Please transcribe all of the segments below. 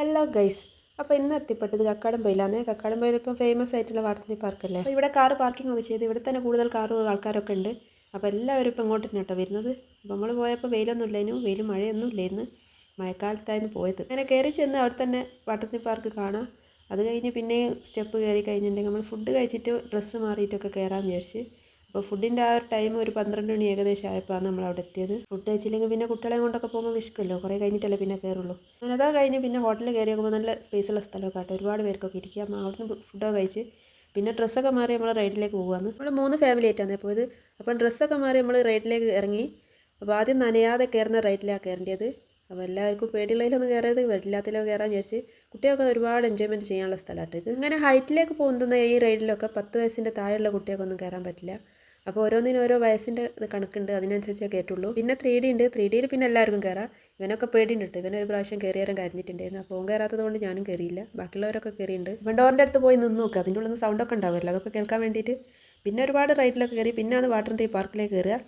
Hello guys അപ്പോൾ ഇന്ന് എത്തിപ്പെട്ടത് കക്കാടം പോയില്ലാന്ന് കക്കാടം പോയിൽ ഇപ്പം ഫേമസ് ആയിട്ടുള്ള വാട്ടർ പാർക്കല്ലേ അപ്പോൾ ഇവിടെ കാർ പാർക്കിംഗ് ഒക്കെ ചെയ്ത് ഇവിടെ തന്നെ കൂടുതൽ കാറും ആൾക്കാരൊക്കെ ഉണ്ട്. അപ്പോൾ എല്ലാവരും ഇപ്പം ഇങ്ങോട്ട് തന്നെ കേട്ടോ വരുന്നത്. അപ്പോൾ നമ്മൾ പോയപ്പോൾ വെയിലൊന്നും ഇല്ലായിരുന്നു. വെയിൽ മഴയൊന്നും ഇല്ലായിരുന്നു. മഴക്കാലത്തായിരുന്നു പോയത്. അങ്ങനെ കയറി ചെന്ന് അവിടെ തന്നെ വാട്ടർ പാർക്ക് കാണാം. അത് കഴിഞ്ഞ് പിന്നെ സ്റ്റെപ്പ് കയറി കഴിഞ്ഞിട്ടുണ്ടെങ്കിൽ നമ്മൾ ഫുഡ് കഴിച്ചിട്ട് ഡ്രസ്സ് മാറിയിട്ടൊക്കെ കയറാമെന്ന് വിചാരിച്ച്. അപ്പോൾ ഫുഡിന്റെ ആ ഒരു ടൈം ഒരു പന്ത്രണ്ട് മണി ഏകദേശം ആയപ്പോഴാണ് നമ്മൾ അവിടെ എത്തിയത്. ഫുഡ് കഴിച്ചില്ലെങ്കിൽ പിന്നെ കുട്ടികളെ കൊണ്ടൊക്കെ പോകുമ്പോൾ വിശക്കുമല്ലോ. കുറേ കഴിഞ്ഞിട്ടല്ലേ പിന്നെ കയറുള്ളൂ. അങ്ങനെ അതാ കഴിഞ്ഞ് പിന്നെ ഹോട്ടലിൽ കയറി നോക്കുമ്പോൾ നല്ല സ്പേസുള്ള സ്ഥലമൊക്കെ ആട്ടെ. ഒരുപാട് പേർക്കൊക്കെ അപ്പോൾ അവിടുന്ന് ഫുഡൊക്കെ കഴിച്ച് പിന്നെ ഡ്രസ്സൊക്കെ മാറി നമ്മൾ റൈഡിലേക്ക് പോകുകയാണ് നമ്മൾ മൂന്ന് ഫാമിലി ആയിട്ടാണ് പോയത്. അപ്പം ഡ്രസ്സൊക്കെ മാറി നമ്മൾ റൈഡിലേക്ക് ഇറങ്ങി. അപ്പോൾ ആദ്യം നനയാതെ കയറുന്ന റൈഡിലാണ് കയറേണ്ടത് അപ്പോൾ എല്ലാവർക്കും പേടിയുള്ളതിലൊന്നും കയറിയത് വെള്ളത്തിലോ കയറാൻ വിചാരിച്ച് കുട്ടികൾക്ക് ഒരുപാട് എൻജോയ്മെന്റ് ചെയ്യാനുള്ള സ്ഥലമായിട്ട് ഇത്. ഇങ്ങനെ ഹൈറ്റിലേക്ക് പോകുന്ന ഈ റൈഡിലൊക്കെ പത്ത് വയസ്സിന്റെ താഴെയുള്ള കുട്ടികൾക്കൊന്നും കയറാൻ പറ്റില്ല. അപ്പോൾ ഓരോന്നിനും ഓരോ വയസ്സിന്റെ കണക്കുണ്ട് അതിനനുസരിച്ചേ കയറ്റുള്ളൂ പിന്നെ ത്രീ ഡി ഉണ്ട്. ത്രീ ഡിയിൽ പിന്നെ എല്ലാവർക്കും കയറാം ഇവനൊക്കെ പേടിയുണ്ട് ഇവനൊരു പ്രാവശ്യം കയറിയാലും കരഞ്ഞിട്ടുണ്ടായിരുന്നു. അപ്പോൾ ഓൻ കയറാത്തത് കൊണ്ട് ഞാനും കയറിയില്ല ബാക്കിയുള്ളവരൊക്കെ കയറിയിട്ടുണ്ട് ഇവൻ ഡോറിന്റെ അടുത്ത് പോയി നിന്ന് നോക്കുക അതിന്റെ ഉള്ളിൽ നിന്ന് സൗണ്ടൊക്കെ ഉണ്ടാവുമല്ലോ. അതൊക്കെ കേൾക്കാൻ വേണ്ടിയിട്ട്. പിന്നെ ഒരുപാട് റൈഡിലൊക്കെ കയറി പിന്നെ അത് വാട്ടർ തീ പാർക്കിലേക്ക് കയറുക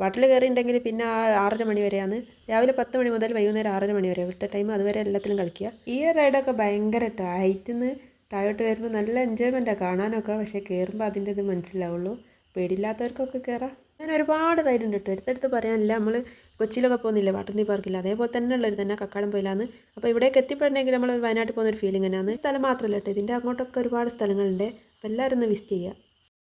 വാട്ടിൽ കയറിയിട്ടുണ്ടെങ്കിൽ പിന്നെ ആ ആറര മണി വരെയാണ്. രാവിലെ പത്ത് മണി മുതൽ വൈകുന്നേരം ആറര മണി വരെ. ഇവിടുത്തെ ടൈം അതുവരെ എല്ലാത്തിലും കളിക്കുക. ഈ റൈഡൊക്കെ ഭയങ്കര ഹൈറ്റിൽ നിന്ന് താഴോട്ട് വരുമ്പോൾ നല്ല എൻജോയ്മെന്റാണ് കാണാനൊക്കെ. പക്ഷേ കയറുമ്പോൾ അതിന്റെ ഇത് മനസ്സിലാവുള്ളൂ. പേടിയില്ലാത്തവർക്കൊക്കെ കയറാം അങ്ങനെ ഒരുപാട് റൈഡ് ഉണ്ട് കേട്ടോ എടുത്തെടുത്ത് പറയാനില്ല. നമ്മൾ കൊച്ചിയിലൊക്കെ പോകുന്നില്ലേ? വാട്ടർനി പാർക്കില്ല അതേപോലെ തന്നെ ഉള്ളൊരു തന്നെ കക്കാടം പോയില്ലാന്ന് അപ്പോൾ ഇവിടേക്ക് എത്തിപ്പെടണമെങ്കിൽ നമ്മൾ വയനാട്ടിൽ പോകുന്ന ഒരു ഫീലിംഗ് തന്നെയാണ്. സ്ഥലം മാത്രമല്ല കേട്ടോ ഇതിന്റെ അങ്ങോട്ടൊക്കെ ഒരുപാട് സ്ഥലങ്ങളുണ്ട്. അപ്പോൾ എല്ലാവരും ഒന്ന് വിസിറ്റ് ചെയ്യുക.